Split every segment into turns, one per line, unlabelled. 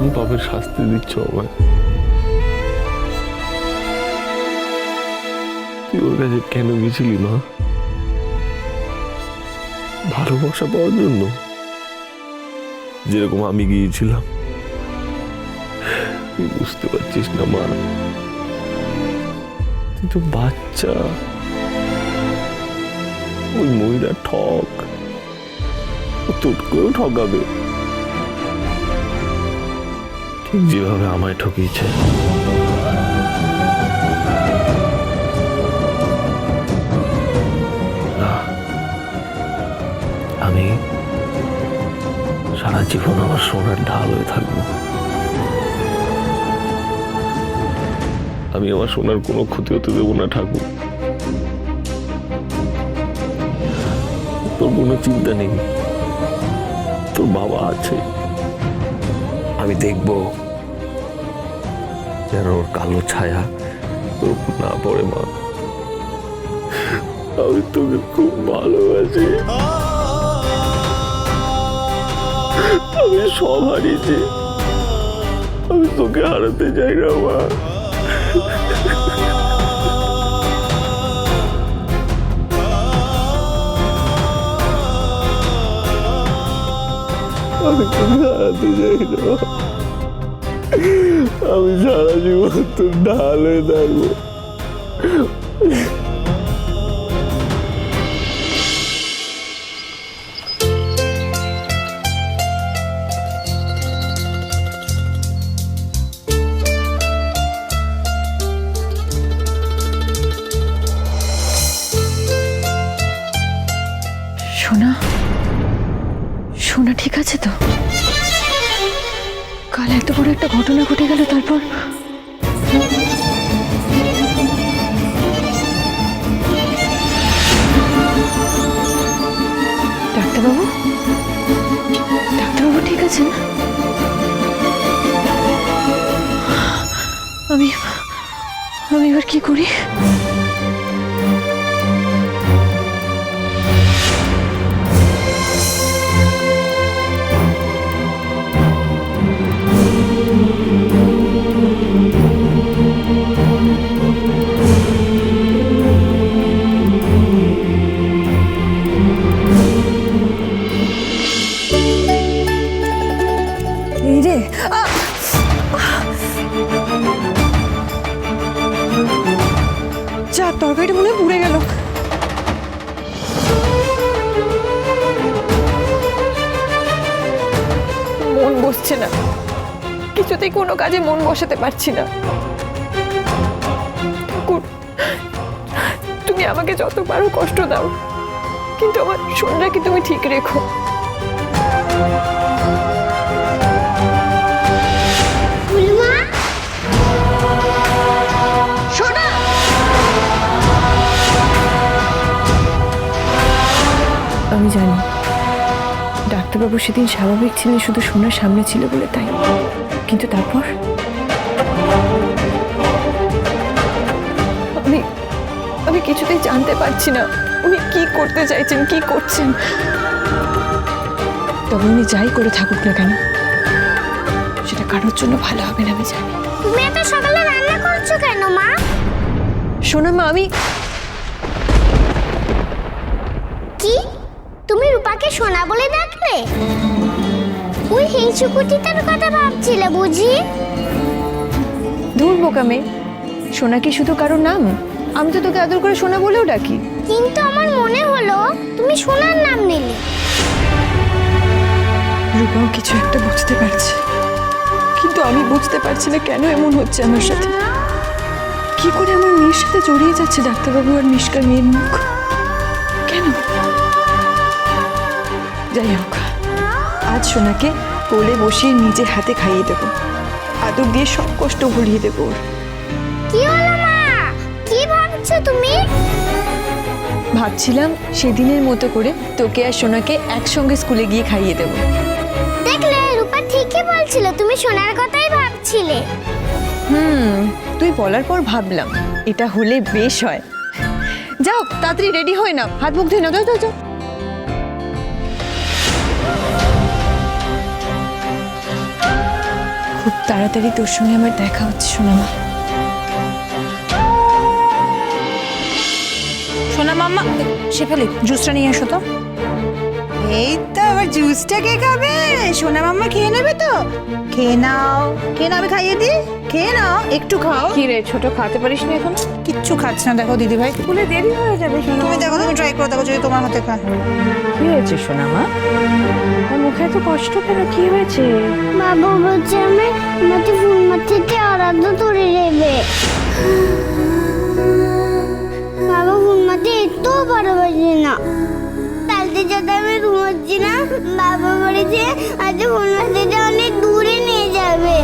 কোন পাপের শাস্তি দিচ্ছ আমায়। তুই ওর কাছে কেন গেছিলি, মা? ভালোবাসা পাওয়ার জন্য? যেরকম আমি গিয়েছিলাম। তুই বুঝতে পারছিস না, মা। তুই তো বাচ্চা। ওই মহিলা ঠক। তোটকেও ঠকাবে? ঠিক যেভাবে আমায় ঠকিয়েছে। আমি সারা জীবন আমার সোনার ঢাল হয়ে থাকব। আমি আমার সোনার কোনো ক্ষতি হতে দেবো না, ঠাকুর। তোর কোনো চিন্তা নেই। তোর বাবা আছে। আমি দেখব যেন ওর কালো ছায়া না পড়ে, মা। আমি তোকে খুব ভালোবাসি। আমি সব হারিয়েছি। আমি তোকে হারাতে চাই না, মা। আমি তোকে হারাতে চাই না। আমি সারা জীবন তোর ঢাল হয়ে থাকব।
ডাক্তারবাবু? ডাক্তারবাবু ঠিক আছেন? আমি আমি এবার কি করি? বসছে না। কিছুতেই কোনো কাজে মন বসাতে পারছি না। তুমি আমাকে যত পারো কষ্ট দাও, কিন্তু আমার সোনাকে তুমি ঠিক রেখো। ডাক্তারবাবু সেদিন স্বাভাবিক ছিলেন শুধু সোনার সামনে ছিল বলে তাই। কিন্তু তারপর? আমি আমি কিছুতেই জানতে পারছি না। উনি কি করতে চাইছেন কি করছেন? তবে উনি যাই করে থাকুক না কেন সেটা কারোর জন্য ভালো হবে না আমি জানি।
তুমি এত সকালে রান্না করছ কেন মা?
সোনা মা আমি
কি? তুমি রূপাকে সোনা বলে ডাকলে? ওই হিংসুকুটিটার কথা ভাবছিলে বুঝি?
দূর বোকামে সোনা কি শুধু কারোর নাম? আমি তো তোকে আদর করে সোনা বলেও ডাকি।
কিন্তু আমার মনে হলো তুমি সোনার নাম নিলে।
রূপাও কিছু একটা বুঝতে পারছে। কিন্তু আমি বুঝতে পারছি না কেন এমন হচ্ছে আমার সাথে। কি করে আমার মেয়ের সাথে জড়িয়ে যাচ্ছে ডাক্তারবাবু আর মিষ্কার মেয়ের মুখ? যাই হোক আজ সোনাকে কোলে বসিয়ে নিজে হাতে খাইয়ে দেবো। আদর দিয়ে সব কষ্ট ভুলিয়ে দেবো ওর।
কি হলো মা? কি ভাবছ তুমি?
ভাবছিলাম সেদিনের মতো করে তোকে আর সোনাকে একসঙ্গে স্কুলে গিয়ে খাইয়ে দেবো।
দেখলে রূপা ঠিকই বলছিল তুমি সোনার কথাই ভাবছিলে।
হুম তুই বলার পর ভাবলাম এটা হলে বেশ হয়। যাও তাড়াতাড়ি রেডি হয়ে না হাত মুখ ধুয়ে না যাও যাও যাও। খুব তাড়াতাড়ি তোর সঙ্গে আমার দেখা হচ্ছে, সোনামা।
সোনা সে শেফালি জুসটা নিয়ে এসো তো। এই তো আবার জুসটা কে খাবে? সোনা মাম্মা খেয়ে নেবে তো? খেয়ে নাও খেয়ে নাও আমি খাইয়ে দিই। খেয়ে নাও একটু খাও।
কি রে ছোট খাতে পারিস না এখন?
কিচ্ছু খাচ্ছে না দেখো দিদি ভাই।
স্কুলে দেরি হয়ে যাবে সোনা
তুমি দেখো তুমি ট্রাই করে দেখো যদি তোমার হাতে খায়।
কি হয়েছে সোনা মা? মুখে এত কষ্ট কেন? কি হয়েছে?
বাবা বলছে আমি আমাকে ফুল মাটিতে আরাধ্য ধরে নেবে। বাবা বলেছে আজ মাটিতে অনেক দূরে নিয়ে যাবে।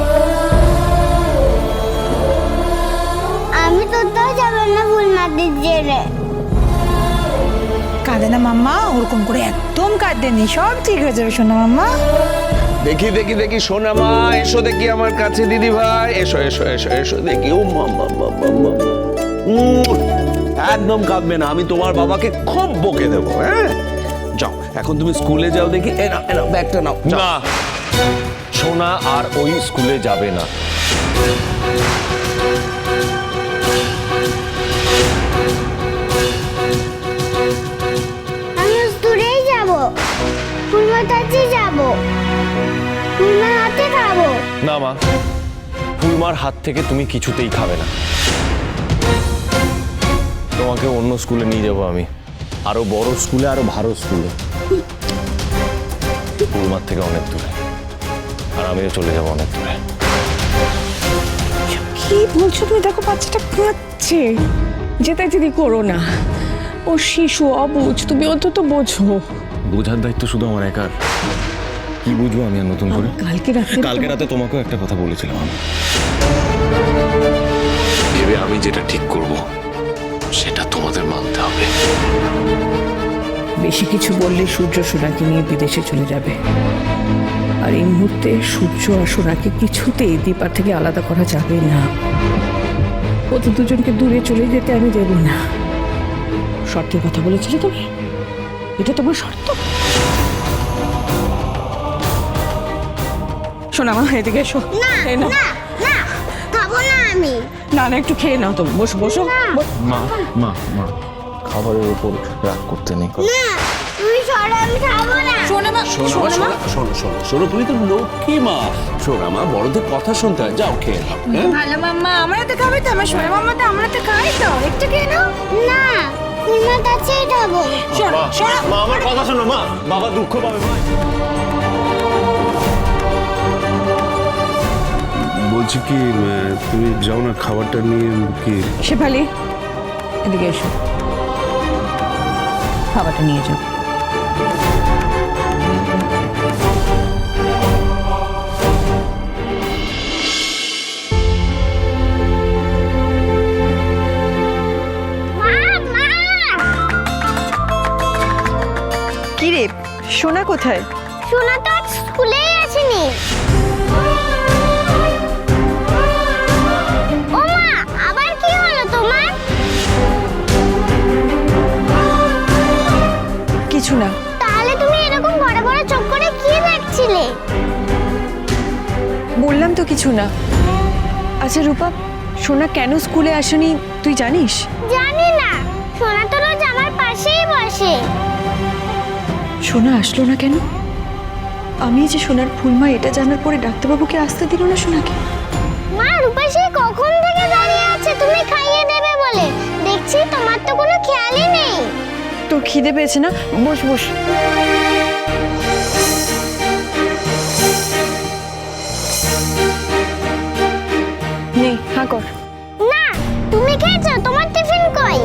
আমি তো তাও যাব না ফুল মাটির জেরে
কাঁদে না মাম্মা ওরকম করে একদম কাঁদেনি সব ঠিক হয়ে যাবে সোনা মাম্মা।
দেখি দেখি দেখি সোনা মা এসো দেখি আমার কাছে দিদি ভাই। এসো এসো এসো এসো দেখি। ও মা মা মা মা মা একদম কাঁদবে না আমি তোমার বাবাকে খুব বকে দেবো হ্যাঁ? এখন তুমি স্কুলে যাও দেখি। এ নাও এ নাও ব্যাগটা নাও না। সোনা আর ওই স্কুলে যাবে না।
আমি আজ দূরেই যাব। ফুলমাতাতে যাব। ফুলমার হাতে খাব।
না মা। ফুলমার হাত থেকে তুমি কিছুতেই খাবে না। তোমাকে অন্য স্কুলে নিয়ে যাব আমি। আরও বড় স্কুলে আরও ভালো স্কুলে। ফুলমার থেকে অনেক দূরে। আর আমিও চলে যাব অনেক দূরে।
কি বলছো তুমি? দেখো বাচ্চাটা কাঁদছে। যেতে যদি করো না। ও শিশু অবুঝ তুমি অন্তত বোঝো।
বোঝার দায়িত্ব শুধু আমার একার। কি বুঝব আমি আর নতুন করে?
কালকে রাতে
কালকে রাতে তোমাকেও একটা কথা বলেছিলাম আমি। ভেবে আমি যেটা ঠিক করব। সেটা তোমাদের মানতে হবে।
বেশি কিছু বললে সূর্য সোনাকে নিয়ে বিদেশে চলে যাবে। আর এই মুহূর্তে সূর্য আর সোনাকে কিছুতেই দীপার থেকে আলাদা করা যাবে না। ওদের দুজনকে দূরে চলে যেতে আমি দেব না। শর্তের কথা বলেছিলে তুমি? এটা তোমার শর্ত? শোনা মা এদিকে এসো।
না। আমি?
না না একটু খেয়ে নাও তুমি বসো বসো।
মা মা মা খাবারের উপর রাগ করতে নেই।
না তুমি সরো আমি খাব না।
সোনা মা
শোনো মা, শোনো শোনো শোনো শোনো তুমি তো লক্ষ্মী মা। শোনো মা বড়দের কথা শুনতে হয়। যাও খেয়ে নাও হ্যাঁ?
ভালো মাম্মা আমার হাতে খাবে তো আমার সোনা মাম্মা তো আমার হাতে খাই তো। একটু খেয়ে নাও।
না ফুলমাতাতেই খাব।
শোনো শোনো।
মা আমার কথা শোনো মা। বাবা দুঃখ পাবে মা।
বলছি কি তুমি যাও না খাবারটা নিয়ে কি?
শেফালি এদিকে এসো। খাবারটা নিয়ে যাও।
মা মা
কি রে সোনা কোথায়?
সোনা তো আজ স্কুলেই আসেনি।
কিছু না।
তাহলে তুমি এরকম বড় বড় চোখ করে কি দেখছিলে?
বললাম তো কিছু না। আচ্ছা রূপা সোনা কেন স্কুলে আসেনি তুই জানিস?
জানি না। সোনা তো রোজ আমার পাশেই বসে।
সোনা আসলো না কেন? আমি যে সোনার ফুলমা এটা জানার পরে ডাক্তারবাবুকে আসতে দিল না সোনাকে?
মা রূপা সেই কখন থেকে দাঁড়িয়ে আছে? তুমি খাইয়ে দেবে বলে। দেখছি তোমার তো কোনো খেয়ালই নেই।
তোর খিদে পেয়েছে না? বস বস। নে হা কর।
না তুমি খেয়েছো? তোমার টিফিন কই?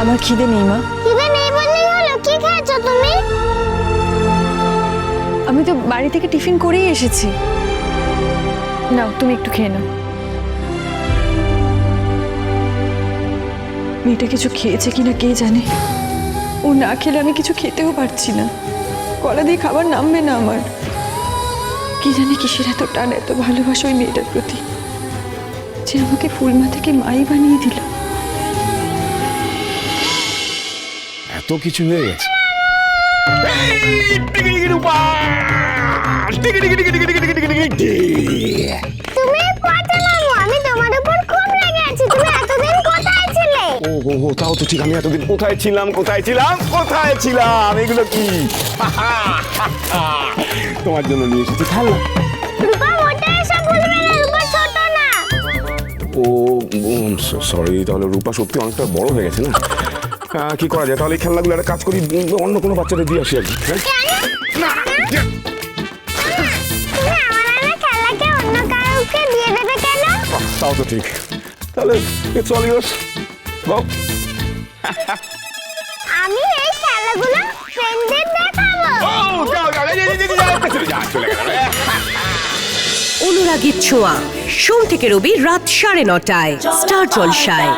আমার খিদে নেই মা।
খিদে নেই বললেই হলো। কি খেয়েছো তুমি?
আমি তো বাড়ি থেকে টিফিন করেই এসেছি। নাও তুমি একটু খেয়ে নাও। মেয়েটা কিছু খেয়েছে কিনা কে জানে? ও না খেলে আমি কিছু খেতেও পারছি না। গলা দিয়ে খাবার নামবে না আমার। কি জানি কিসের এত টান এত ভালোবাসা ওই মেয়েটার প্রতি। যে আমাকে ফুলমা থেকে মাই বানিয়ে দিল।
এত কিছু হয়ে গেছে।
ও হো তাও তো ঠিক আমি এতদিন কোথায় ছিলাম কোথায় ছিলাম? কোথায় ছিলাম? এগুলো কি? তোমার জন্য নিয়ে এসেছি
না।
ও সরি তাহলে রূপা সত্যি অনেকটা বড় হয়ে গেছে না? কি করা যায়? তাহলে এই খেলনাগুলো একটা কাজ করি অন্য কোনো বাচ্চাদের দিয়ে আসি আর কি হ্যাঁ? তাও তো ঠিক। তাহলে ইটস অল ইয়োর্স বাও
আমি এই খেলাগুলো ফ্রেন্ডদের দেখাবো।
অনুরাগীর ছোঁয়া। সোম থেকে রবি রাত সাড়ে নটায়। স্টার জলসায়।